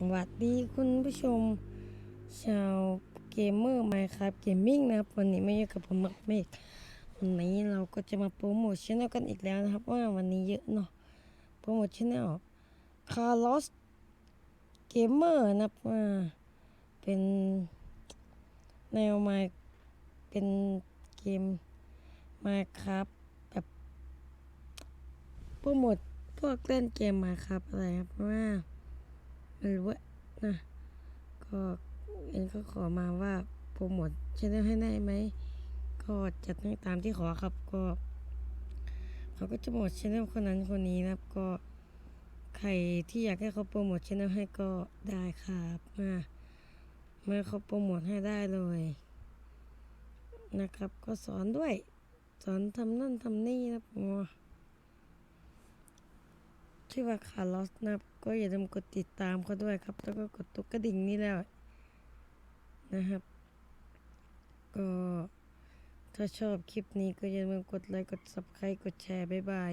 สวัสดีคุณผู้ชม ชาวเกมเมอร์ไมครับเกมมิ่งนะครับ วันนี้ไม่อยู่กับผมมักเมกวันนี้เราก็จะมาโปรโมทช anel กันอีกแล้วนะครับ ว่าวันนี้เยอะเนาะโปรโมทช anel คาร์ลอสเกมเมอร์นะครับว่าเป็นแนวไมเป็นเกมไมครับแบบโปรโมทพวกเล่นเกมมาครับอะไรครับเพราะว่า ไม่รู้ว่านะก็เอ็นก็ขอมาว่าโปรโมทชแนลให้ได้ไหมก็จัดให้ตามที่ขอครับก็เขาก็จะโปรโมทชแนลคนนั้นคนนี้นะครับ ก็ใครที่อยากให้เขาโปรโมทชแนลให้ก็ได้ครับมาเมื่อเขาโปรโมทให้ได้เลย นะครับ ก็สอนด้วย สอนทำนั่นทำนี่นะครับ ชื่อว่าคาร์ลอสนะครับก็อย่าลืมกดติดตามเขาด้วยครับ แล้วก็กดตุ๊กกระดิ่งนี่แล้วนะครับ ก็ถ้าชอบคลิปนี้ก็อย่าลืมกดไลค์กด subscribe กดแชร์บ๊ายบาย